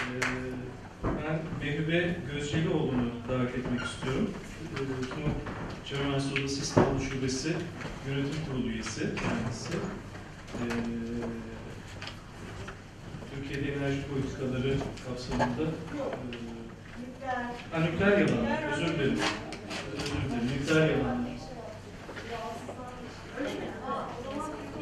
Ee, ben Mehube Gözcelioğlu'nu davet etmek istiyorum. TUNOK Çevre Mühendisliği Odası İstanbul Şubesi Yönetim Kurulu üyesi kendisi. Ee, Türkiye'de enerji politikaları kapsamında e, ha, nükleer yalanlar, özür dilerim. Özür dilerim, nükleer yalanlar.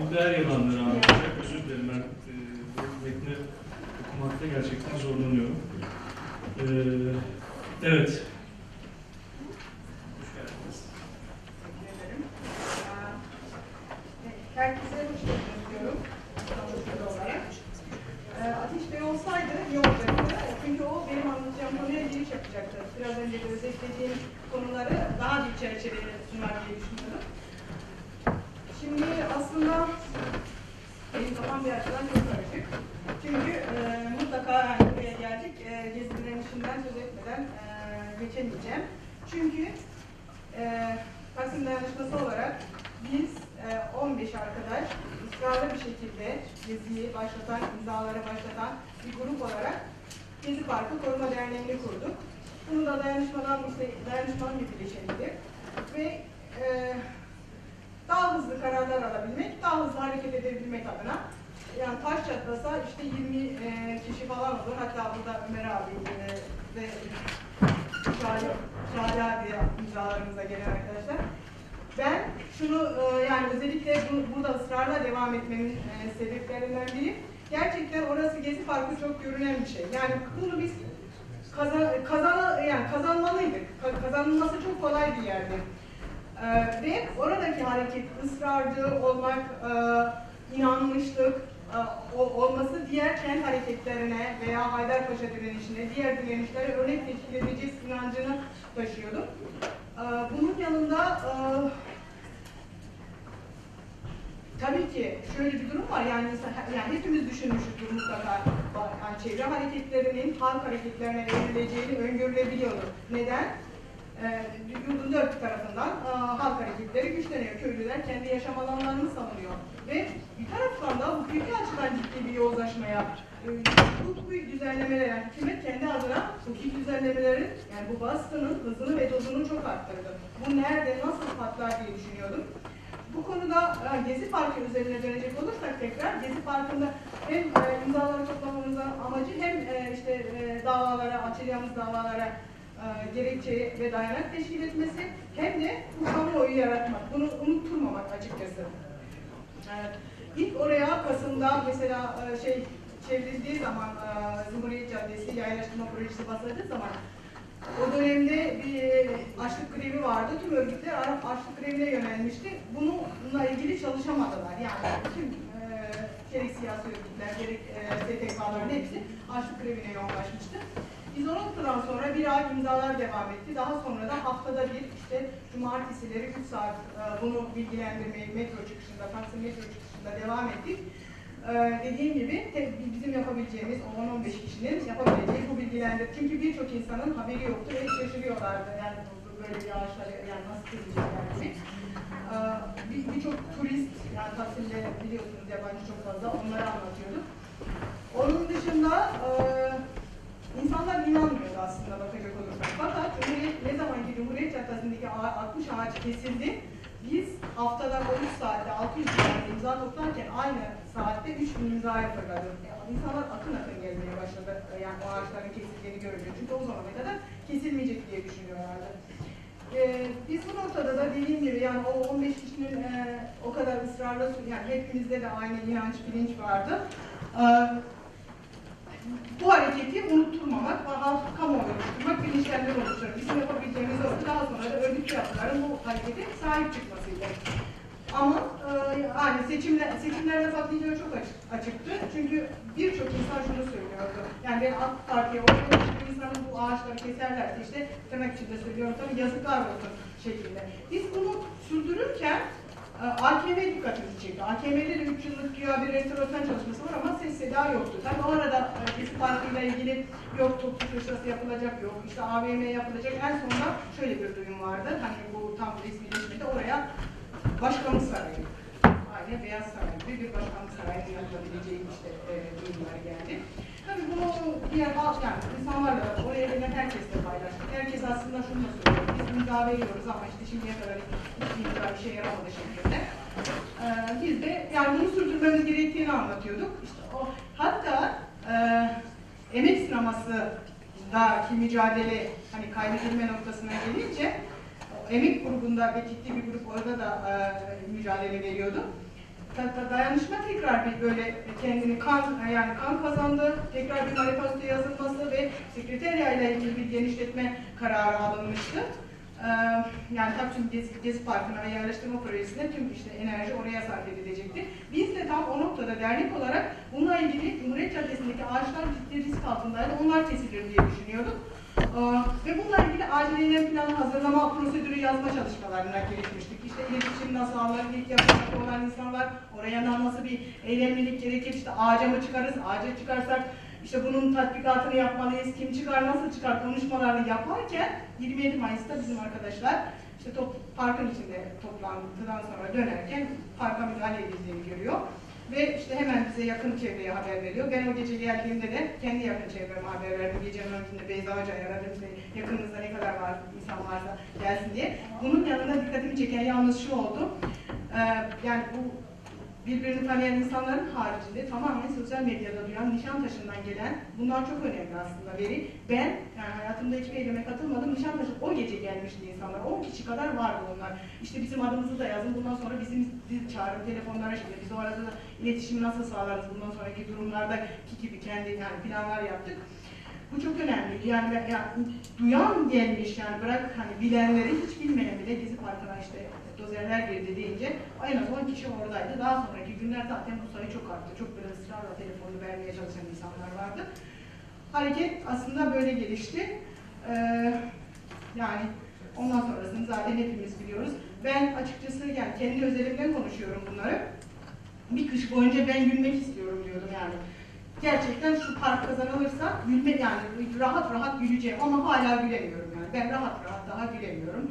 Nükleer yalanları anlatacak. Özür dilerim ben e, bu metni okumakta gerçekten zorlanıyorum. E, evet. Ederim. Ee, Herkese hoş geldiniz diyorum. Ee, Ateş Bey olsaydı iyi olacaktı. Çünkü o benim anlatacağım konuya giriş yapacaktı. Biraz önce de özetlediğim konuları daha bir çerçeveye sunar diye düşünüyorum. Şimdi aslında benim kafam bir açıdan çok karışık. Çünkü e, mutlaka yani buraya geldik. E, gezi direnişinden söz etmeden e, geçemeyeceğim. Çünkü e, Taksim Dayanışması olarak biz e, 15 arkadaş ısrarlı bir şekilde geziyi başlatan, imzaları başlatan bir grup olarak Gezi Parkı Koruma Derneği'ni kurduk. Bunu da dayanışmadan, dayanışmanın bir bileşenidir. Ve e, daha hızlı kararlar alabilmek, daha hızlı hareket edebilmek adına yani taş çatlasa işte 20 e, kişi falan olur. Hatta burada Ömer abi e, ve Şahane abi imzalarımıza gelen arkadaşlar. Ben şunu e, yani özellikle bu, burada ısrarla devam etmemin e, sebeplerinden biri gerçekten orası Gezi Parkı çok görünen bir şey. Yani bunu biz kazan, kazan, yani kazanmalıydık. Ka- Kazanılması çok kolay bir yerdi. Ee, ve oradaki hareket ısrarcı olmak, e, inanmışlık e, olması diğer kent hareketlerine veya Haydarpaşa direnişine, diğer direnişlere örnek teşkil edecek inancını taşıyordum. Bunun yanında tabii ki şöyle bir durum var yani, yani hepimiz düşünmüşüzdür mutlaka yani çevre hareketlerinin halk hareketlerine evrileceğini öngörülebiliyordu. Neden? Ee, yurdun dört tarafından e, halk hareketleri güçleniyor. Köylüler kendi yaşam alanlarını savunuyor. Ve bir taraftan da hukuki açıdan ciddi bir yozlaşmaya, e, hukuki düzenlemeler, yani hükümet kendi adına hukuki düzenlemelerin, yani bu baskının hızını ve dozunu çok arttırdı. Bu nerede, nasıl patlar diye düşünüyordum. Bu konuda e, Gezi Parkı üzerine dönecek olursak tekrar Gezi Parkı'nda hem e, imzaları toplamamızın amacı hem e, işte e, davalara, açacağımız davalara e, gerekçe ve dayanak teşkil etmesi hem de bu kamuoyu yaratmak, bunu unutturmamak açıkçası. E, ilk oraya Kasım'da mesela e, şey çevrildiği zaman e, Cumhuriyet Caddesi yaylaştırma projesi başladığı zaman o dönemde bir açlık grevi vardı. Tüm örgütler Arap açlık grevine yönelmişti. Bununla ilgili çalışamadılar. Yani tüm e, gerek siyasi örgütler, gerek e, STK'ların hepsi açlık grevine yoğunlaşmıştı. Biz o noktadan sonra bir ay imzalar devam etti. Daha sonra da haftada bir işte cumartesileri 3 saat e, bunu bilgilendirmeyi metro çıkışında, Taksim metro çıkışında devam ettik. Ee, dediğim gibi bizim yapabileceğimiz o 10-15 kişinin yapabileceği bu bilgilendir. Çünkü birçok insanın haberi yoktu ve şaşırıyorlardı. Yani böyle bir ağaçları yani nasıl kesecekler gibi. Bir- Birçok turist, yani Taksim'de biliyorsunuz yabancı çok fazla onları anlatıyorduk. Onun dışında e, insanlar inanmıyordu aslında bakacak olursak. Fakat Cumhuriyet, ne zaman ki Cumhuriyet ağa- 60 ağaç kesildi, biz haftada 13 saatte 600 tane imza toplarken aynı saatte 3000 imzaya fırladık. Yani İnsanlar akın akın gelmeye başladı yani o ağaçların kesildiğini görünce. Çünkü o zamana kadar kesilmeyecek diye düşünüyorlardı. Ee, biz bu noktada da dediğim gibi yani o 15 kişinin e, o kadar ısrarla yani hepimizde de aynı inanç, bilinç vardı. Ee, bu hareketi unutturmamak ve halk kamuoyu oluşturmak, bilinçlenme oluşturmak. Bizim yapabileceğimiz o. Daha sonra da örgütlü harekete sahip çıkmasıydı. Ama e, yani seçimler, seçimlerde patlayacağı çok açık, açıktı. Çünkü birçok insan şunu söylüyordu. Yani ben AK Parti'ye bir insanın bu ağaçları keserlerse işte tırnak içinde söylüyorum tabii yazıklar olsun şeklinde. Biz bunu sürdürürken AKM dikkatimizi çekti. AKM'de de 3 yıllık güya bir restorasyon çalışması var ama ses seda yoktu. Tabii o arada Gezi Parkı'yla ilgili yok toplu köşesi yapılacak yok, işte AVM yapılacak. En sonunda şöyle bir duyum vardı. Hani bu tam resmileşmedi. Oraya Başkanlık Sarayı. Aynen Beyaz Saray gibi bir başkanlık sarayının yapılabileceği işte e, duyumlar geldi. Bunu diğer halk yani insanlarla oraya gelen herkesle paylaştık. Herkes aslında şunu da söylüyor. Biz imza veriyoruz ama işte şimdiye kadar hiçbir şey yaramadı şeklinde. Ee, biz de yani bunu sürdürmemiz gerektiğini anlatıyorduk. İşte o, hatta e, emek sinemasındaki mücadele hani kaybedilme noktasına gelince emek grubunda ve ciddi bir grup orada da e, mücadele veriyordu. Dayanışma tekrar bir böyle kendini kan yani kan kazandı. Tekrar bir manifesto yazılması ve sekreterya ile ilgili bir genişletme kararı alınmıştı. Ee, yani Taksim Gezi, Gezi Parkı'na ve yerleştirme projesine tüm işte enerji oraya sarf edilecekti. Biz de tam o noktada dernek olarak bununla ilgili Cumhuriyet Caddesi'ndeki ağaçlar ciddi risk altındaydı. Onlar kesilir diye düşünüyorduk. Ee, ve bununla ilgili acil eylem planı hazırlama prosedürü yazma çalışmalarına girişmiştik. İşte iletişim nasıl alınır, ilk yapacak olan insanlar oraya nasıl bir eylemlilik gerekir, işte ağaca mı çıkarız, ağaca çıkarsak işte bunun tatbikatını yapmalıyız, kim çıkar, nasıl çıkar konuşmalarını yaparken 27 Mayıs'ta bizim arkadaşlar işte top, parkın içinde toplantıdan sonra dönerken parka müdahale edildiğini görüyor. Ve işte hemen bize yakın çevreye haber veriyor. Ben o gece geldiğimde de kendi yakın çevreme haber verdim. Gecenin öncesinde Beyza Hoca'ya aradım. İşte yakınınızda ne kadar var insan varsa gelsin diye. Bunun yanında dikkatimi çeken yalnız şu oldu. Ee, yani bu birbirini tanıyan insanların haricinde tamamen sosyal medyada duyan Nişantaşı'ndan gelen bunlar çok önemli aslında veri. Ben yani hayatımda hiçbir eyleme katılmadım. Nişantaşı o gece gelmişti insanlar. 10 kişi kadar vardı onlar. İşte bizim adımızı da yazın. Bundan sonra bizim bizi çağırın telefonlara şimdi. Biz o arada da iletişimi nasıl sağlarız bundan sonraki durumlardaki gibi kendi yani planlar yaptık. Bu çok önemli. Yani, yani duyan gelmiş yani bırak hani bilenleri hiç bilmeyen bile Gezi Parkı'na işte dozerler girdi deyince en az 10 kişi oradaydı. Daha sonraki günler zaten bu sayı çok arttı. Çok böyle ısrarla telefonu vermeye çalışan insanlar vardı. Hareket aslında böyle gelişti. Ee, yani ondan sonrasını zaten hepimiz biliyoruz. Ben açıkçası yani kendi özelimden konuşuyorum bunları. Bir kış boyunca ben gülmek istiyorum diyordum yani. Gerçekten şu park kazanılırsa gülme yani rahat rahat güleceğim ama hala gülemiyorum yani. Ben rahat rahat daha gülemiyorum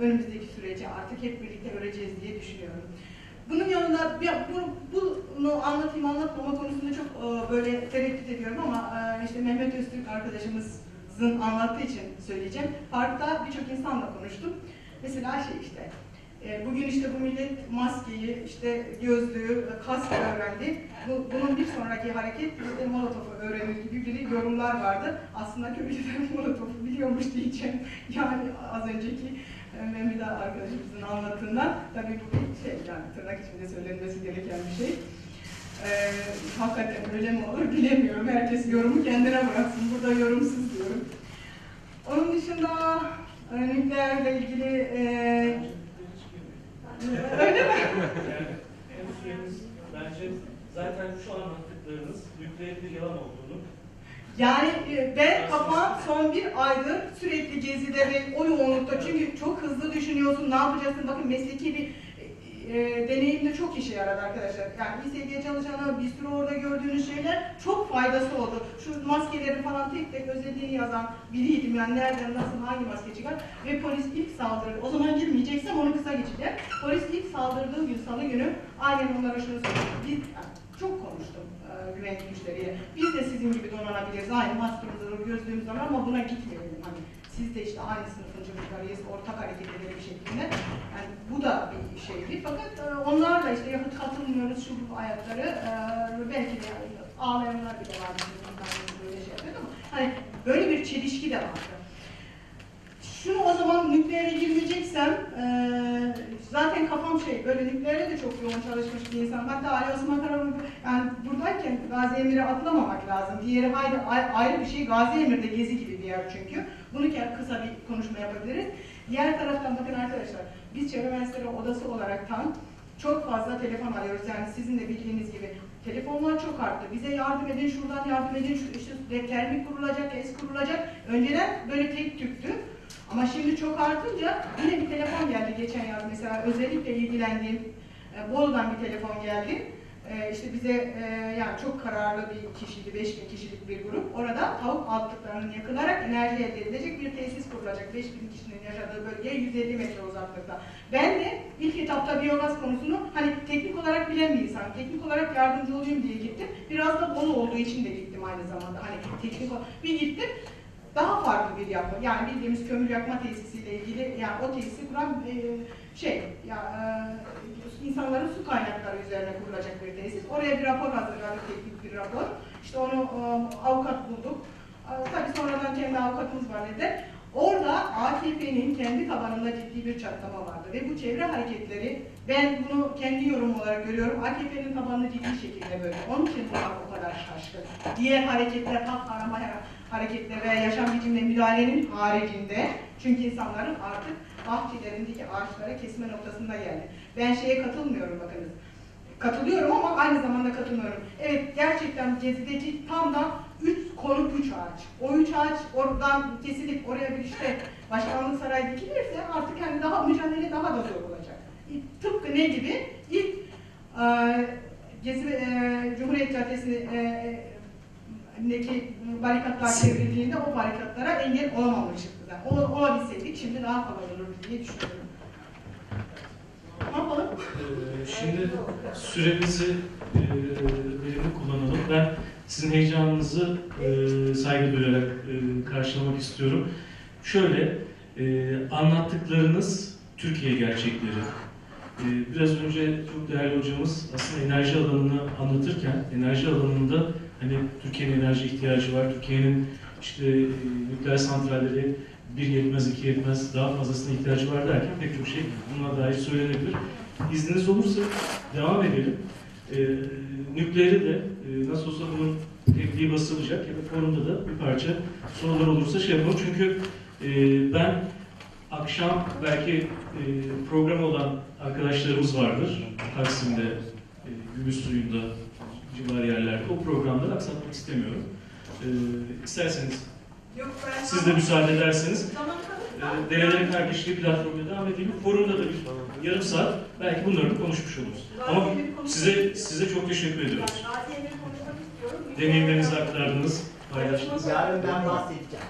önümüzdeki süreci artık hep birlikte öreceğiz diye düşünüyorum. Bunun yanında bir- bu- bunu anlatayım anlatmama konusunda çok e, böyle tereddüt ediyorum ama e, işte Mehmet Öztürk arkadaşımızın anlattığı için söyleyeceğim. Parkta birçok insanla konuştum. Mesela şey işte e, bugün işte bu millet maskeyi, işte gözlüğü, kask öğrendi. Bu, bunun bir sonraki hareket işte Molotov'u öğrenir gibi bir yorumlar vardı. Aslında köylüler Molotov'u biliyormuş diyeceğim. Yani az önceki Mehmet arkadaşımızın anlattığından tabii bu bir şey yani tırnak içinde söylenmesi gereken bir şey. Ee, hakikaten öyle mi olur bilemiyorum. Herkes yorumu kendine bıraksın. Burada yorumsuz diyorum. Onun dışında nükleerle ilgili e, öyle mi? Yani bence zaten şu anlattıklarınız nükleer bir yalan olduğunu Yani ben kafam son bir aydır sürekli gezide ve o yoğunlukta çünkü çok hızlı düşünüyorsun, ne yapacaksın? Bakın mesleki bir e, e, deneyimde çok işe yaradı arkadaşlar. Yani İSG çalışanı, bir sürü orada gördüğünüz şeyler çok faydası oldu. Şu maskeleri falan tek tek özelliğini yazan biriydim. Yani nereden, nasıl, hangi maske çıkar? Ve polis ilk saldırdı. O zaman girmeyeceksem onu kısa geçeceğim. Polis ilk saldırdığı gün, salı günü aynen onlara şunu söyledim. Biz, çok konuştum güvenlik güçleriyle. Biz de sizin gibi donanabiliriz. Aynı maskemizi, gözlüğümüz var ama buna gitmeyelim. Hani siz de işte aynı sınıfın çocuklarıyız, ortak hareket edelim şeklinde. Yani bu da bir şeydi. Fakat e, onlar da işte yakıt katılmıyoruz şu bu ayakları. E, belki de ağlayanlar bile vardı. Böyle şey ama hani böyle bir çelişki de vardı. Şunu o zaman nükleere girmeyeceksem eee, zaten kafam şey böyle nükleere de çok yoğun çalışmış bir insan. Hatta Ali Osman Karaburgu yani buradayken Gazi Emir'e atlamamak lazım. Diğeri ayrı, ayrı bir şey Gazi Emir'de gezi gibi bir yer çünkü. Bunu kısa bir konuşma yapabiliriz. Diğer taraftan bakın arkadaşlar biz çevre mühendisleri odası olarak tam çok fazla telefon alıyoruz. Yani sizin de bildiğiniz gibi telefonlar çok arttı. Bize yardım edin, şuradan yardım edin, şu işte kurulacak, es kurulacak. Önceden böyle tek tüktü. Ama şimdi çok artınca yine bir telefon geldi geçen yaz mesela özellikle ilgilendiğim e, Bolu'dan bir telefon geldi. E, işte bize e, yani çok kararlı bir kişiydi, 5000 kişilik bir grup. Orada tavuk altlıklarının yakılarak enerji elde edilecek bir tesis kurulacak. 5000 kişinin yaşadığı bölgeye 150 metre uzaklıkta. Ben de ilk etapta biyogaz konusunu hani teknik olarak bilen bir insan, teknik olarak yardımcı olayım diye gittim. Biraz da Bolu olduğu için de gittim aynı zamanda. Hani teknik. Bir gittim daha farklı bir yapı. Yani bildiğimiz kömür yakma tesisiyle ilgili yani o tesisi kuran e, şey ya e, insanların su kaynakları üzerine kurulacak bir tesis. Oraya bir rapor hazırladık, teknik bir rapor. İşte onu e, avukat bulduk. E, tabii sonradan kendi avukatımız var dedi. Orada AKP'nin kendi tabanında ciddi bir çatlama vardı ve bu çevre hareketleri ben bunu kendi yorum olarak görüyorum. AKP'nin tabanını ciddi şekilde böyle. Onun için bu halk o kadar şaşkın. Diğer hareketler, hak arama hareketleri veya yaşam biçimine müdahalenin haricinde çünkü insanların artık bahçelerindeki ağaçlara kesme noktasında geldi. Ben şeye katılmıyorum bakınız. Katılıyorum ama aynı zamanda katılmıyorum. Evet gerçekten Gezi'deki tam da üç konut üç ağaç. O üç ağaç oradan kesilip oraya bir işte başkanlık sarayı dikilirse artık hani daha mücadele daha da zor olacak. Tıpkı ne gibi? İlk e, Gezi e, Cumhuriyet Caddesi'ni e, deki barikatlar çevrildiğinde o barikatlara engel olamamıştık. Yani ol, olabilseydik şimdi daha kolay olurdu diye düşünüyorum. Ne yapalım? Ee, Şimdi süremizi e, verimli kullanalım. Ben sizin heyecanınızı e, saygı duyarak e, karşılamak istiyorum. Şöyle, e, anlattıklarınız Türkiye gerçekleri. E, Biraz önce çok değerli hocamız aslında enerji alanını anlatırken, enerji alanında hani Türkiye'nin enerji ihtiyacı var, Türkiye'nin işte e, nükleer santralleri bir yetmez, iki yetmez, daha fazlasına ihtiyacı var derken pek çok şey buna dair söylenebilir. İzniniz olursa devam edelim. Ee, nükleeri de e, nasıl olsa bunun tebliği basılacak ya da forumda da bir parça sorular olursa şey yapalım. Çünkü e, ben akşam belki e, program olan arkadaşlarımız vardır. Taksim'de, e, Gümüşsuyu'nda, civar yerlerde. O programları aksatmak istemiyorum. E, isterseniz Yok ben siz de müsaade ederseniz kalırsa- e, Develerin Kardeşliği platformuna devam edelim. Forumda da bir yarım saat belki bunları konuşmuş oluruz. Ama size size çok teşekkür ediyoruz. Yani Gazi Emir'i konuşmak istiyorum. Deneyimlerinizi aktardınız, paylaştınız. Yarın ben bahsedeceğim.